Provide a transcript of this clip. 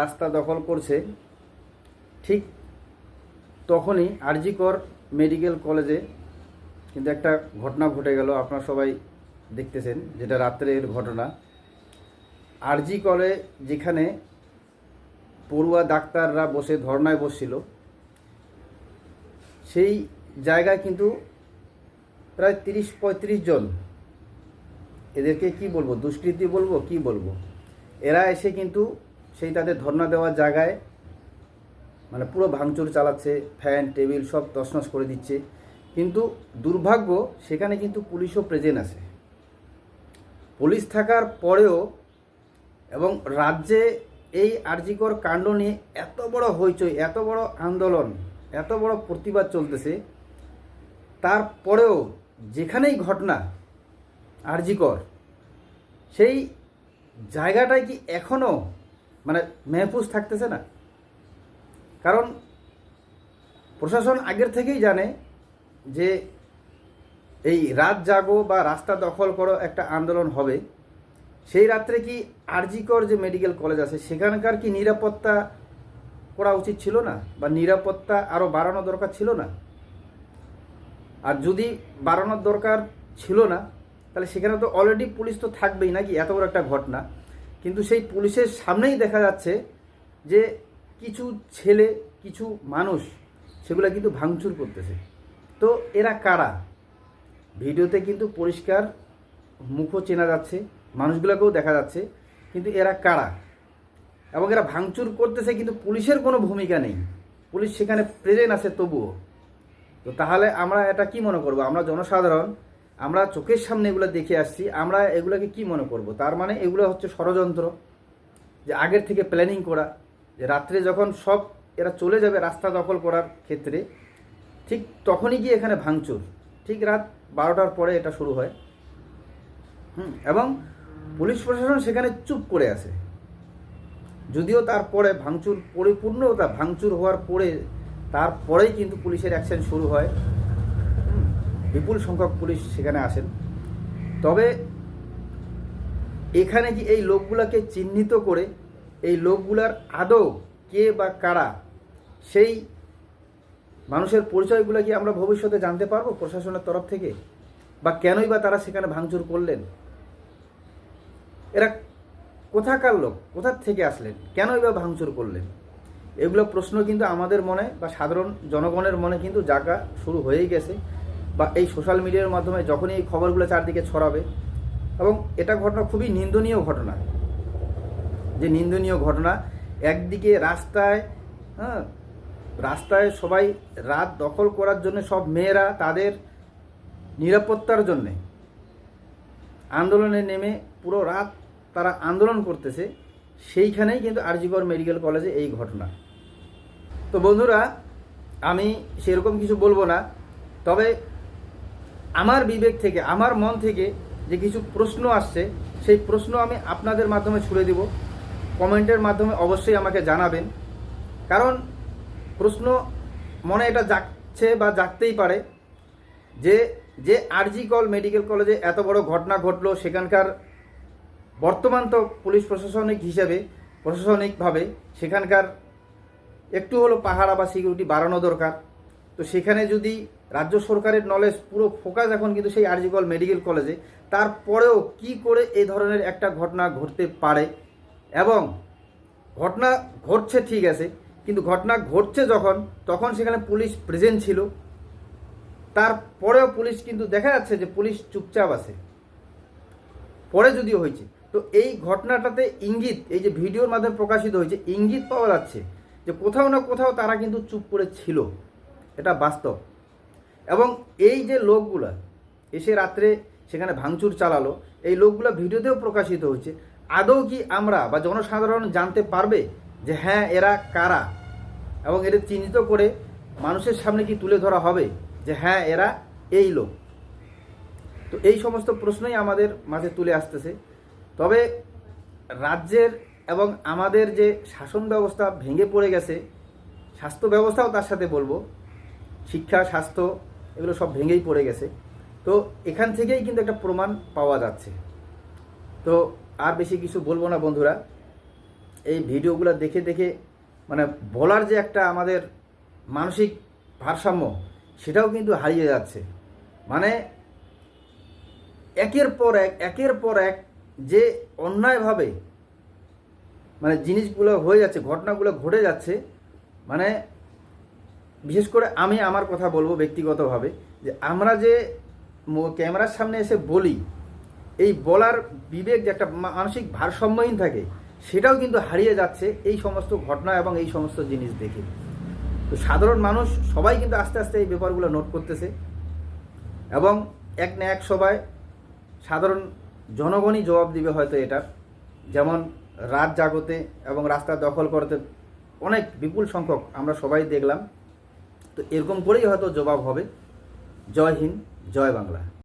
রাস্তা দখল করছে, ঠিক তখনই আরজিকর মেডিকেল কলেজে কিন্তু একটা ঘটনা ঘটে গেল, আপনারা সবাই দেখতেছেন যেটা রাত্রের ঘটনা। আরজি কলে যেখানে পড়ুয়া ডাক্তাররা বসে ধর্নায় বসছিল, সেই জায়গায় কিন্তু প্রায় তিরিশ পঁয়ত্রিশ জন। এদেরকে কি বলব? দুষ্কৃতি বলব? কি বলব? এরা এসে কিন্তু সেই তাদের ধর্ণা দেওয়ার জায়গায় মানে পুরো ভাঙচুর চালাচ্ছে, ফ্যান, টেবিল সব তছনছ করে দিচ্ছে। কিন্তু দুর্ভাগ্য, সেখানে কিন্তু পুলিশও প্রেজেন্ট আছে। পুলিশ থাকার পরেও এবং রাজ্যে এই আর্জিকর কাণ্ড নিয়ে এত বড় হইচই, এত বড় আন্দোলন, এত বড় প্রতিবাদ চলতেছে, তারপরেও যেখানেই ঘটনা আরজিকর, সেই জায়গাটায় কি এখনও মানে মেহফুজ থাকতেছে না? কারণ প্রশাসন আগের থেকেই জানে যে এই রাত জাগো বা রাস্তা দখল করো একটা আন্দোলন হবে। সেই রাত্রে কি আরজিকর যে মেডিকেল কলেজ আছে, সেখানকার কি নিরাপত্তা করা উচিত ছিল না? বা নিরাপত্তা আরও বাড়ানো দরকার ছিল না? আর যদি বাড়ানোর দরকার ছিল না তাহলে সেখানে তো অলরেডি পুলিশ তো থাকবেই নাকি? এত বড় একটা ঘটনা। কিন্তু সেই পুলিশের সামনেই দেখা যাচ্ছে যে কিছু ছেলে, কিছু মানুষ, সেগুলো কিন্তু ভাঙচুর করতেছে। তো এরা কারা? ভিডিওতে কিন্তু পরিষ্কার মুখও চেনা যাচ্ছে, মানুষগুলোকেও দেখা যাচ্ছে, কিন্তু এরা কারা? এবং এরা ভাঙচুর করতেছে কিন্তু পুলিশের কোনো ভূমিকা নেই। পুলিশ সেখানে প্রেজেন্ট আছে তবুও। তো তাহলে আমরা এটা কি মনে করব? আমরা জনসাধারণ আমরা চোখের সামনে এগুলো দেখে আসছি, আমরা এগুলোকে কি মনে করব? তার মানে এগুলো হচ্ছে ষড়যন্ত্র, যে আগের থেকে প্ল্যানিং করা, যে রাত্রে যখন সব এরা চলে যাবে রাস্তা দখল করার ক্ষেত্রে, ঠিক তখনই গিয়ে এখানে ভাঙচুর। ঠিক রাত বারোটার পরে এটা শুরু হয়। হুম, এবং পুলিশ প্রশাসন সেখানে চুপ করে আছে। যদিও তারপরে ভাঙচুর পরিপূর্ণতা, ভাঙচুর হওয়ার পরে তারপরেই কিন্তু পুলিশের অ্যাকশন শুরু হয়। বিপুল সংখ্যক পুলিশ সেখানে আসেন। তবে এখানে কি এই লোকগুলাকে চিহ্নিত করে এই লোকগুলার আদৌ কে বা কারা, সেই মানুষের পরিচয়গুলো কি আমরা ভবিষ্যতে জানতে পারব প্রশাসনের তরফ থেকে? বা কেনই বা তারা সেখানে ভাঙচুর করলেন? এরা কোথাকার লোক? কোথার থেকে আসলেন? কেনই বা ভাঙচুর করলেন? এগুলো প্রশ্ন কিন্তু আমাদের মনে বা সাধারণ জনগণের মনে কিন্তু জাগা শুরু হয়েই গেছে। বা এই সোশ্যাল মিডিয়ার মাধ্যমে যখনই এই খবরগুলো চারদিকে ছড়াবে এবং এটা ঘটনা খুবই নিন্দনীয় ঘটনা। যে নিন্দনীয় ঘটনা, একদিকে রাস্তায় হ্যাঁ রাস্তায় সবাই রাত দখল করার জন্য সব মেয়েরা তাদের নিরাপত্তার জন্যে আন্দোলনে নেমে পুরো রাত তারা আন্দোলন করতেছে, সেইখানেই কিন্তু আরজিগড় মেডিকেল কলেজে এই ঘটনা। তো বন্ধুরা, আমি সেরকম কিছু বলব না, তবে আমার বিবেক থেকে, আমার মন থেকে যে কিছু প্রশ্ন আসছে, সেই প্রশ্ন আমি আপনাদের মাধ্যমে ছুড়ে দিব। কমেন্টের মাধ্যমে অবশ্যই আমাকে জানাবেন। কারণ প্রশ্ন মনে এটা জাগছে বা জাগতেই পারে যে যে আরজি কল মেডিকেল কলেজে এত বড় ঘটনা ঘটলো, সেখানকার বর্তমান তো পুলিশ প্রশাসনিক হিসেবে, প্রশাসনিকভাবে সেখানকার একটু হলো পাহারা বা সিকিউরিটি বাড়ানো দরকার। তো সেখানে যদি রাজ্য সরকারের নলেজ পুরো ফোকাস এখন কিন্তু সেই আরজিকল মেডিকেল কলেজে তারপরেও কি করে এই ধরনের একটা ঘটনা ঘটতে পারে? এবং ঘটনা ঘটছে ঠিক আছে, কিন্তু ঘটনা ঘটছে যখন, তখন সেখানে পুলিশ প্রেজেন্ট ছিল। তারপরেও পুলিশ কিন্তু দেখা যাচ্ছে যে পুলিশ চুপচাপ আছে। পরে যদিও হয়েছে। তো এই ঘটনাটাতে ইঙ্গিত, এই যে ভিডিওর মাধ্যমে প্রকাশিত হয়েছে, ইঙ্গিত পাওয়া যাচ্ছে যে কোথাও না কোথাও তারা কিন্তু চুপ করে ছিল। এটা বাস্তব। এবং এই যে লোকগুলা এসে রাত্রে সেখানে ভাঙচুর চালালো, এই লোকগুলা ভিডিওতেও প্রকাশিত হয়েছে। আদৌ কি আমরা বা জনসাধারণ জানতে পারবে যে হ্যাঁ এরা কারা? এবং এদের চিহ্নিত করে মানুষের সামনে কি তুলে ধরা হবে যে হ্যাঁ এরা এই লোক? তো এই সমস্ত প্রশ্নই আমাদের মাঝে তুলে আসতেছে। তবে রাজ্যের এবং আমাদের যে শাসন ব্যবস্থা ভেঙে পড়ে গেছে, স্বাস্থ্য ব্যবস্থাও তার সাথে বলব। শিক্ষা, স্বাস্থ্য এগুলো সব ভেঙেই পড়ে গেছে। তো এখান থেকেই কিন্তু একটা প্রমাণ পাওয়া যাচ্ছে। তো আর বেশি কিছু বলব না বন্ধুরা। এই ভিডিওগুলো দেখে দেখে মানে বলার যে একটা আমাদের মানসিক ভারসাম্য, সেটাও কিন্তু হারিয়ে যাচ্ছে। মানে একের পর এক, একের পর এক যে অন্যায়ভাবে মানে জিনিসগুলো হয়ে যাচ্ছে, ঘটনাগুলো ঘটে যাচ্ছে মানে বিশেষ করে আমি আমার কথা বলব ব্যক্তিগতভাবে, যে আমরা যে ক্যামেরার সামনে এসে বলি, এই বলার বিবেক যে একটা মানসিক ভারসাম্যহীন থাকে, সেটাও কিন্তু হারিয়ে যাচ্ছে এই সমস্ত ঘটনা এবং এই সমস্ত জিনিস দেখে। তো সাধারণ মানুষ সবাই কিন্তু আস্তে আস্তে এই ব্যাপারগুলো নোট করতেছে এবং এক না এক সবাই সাধারণ জনগণই জবাব দিবে হয়তো এটার যেমন রাত জাগতে এবং রাস্তা দখল করতে অনেক বিপুল সংখ্যক আমরা সবাই দেখলাম। তো এরকম করেই হয়তো জবাব হবে। জয় হিন্দ জয় বাংলা।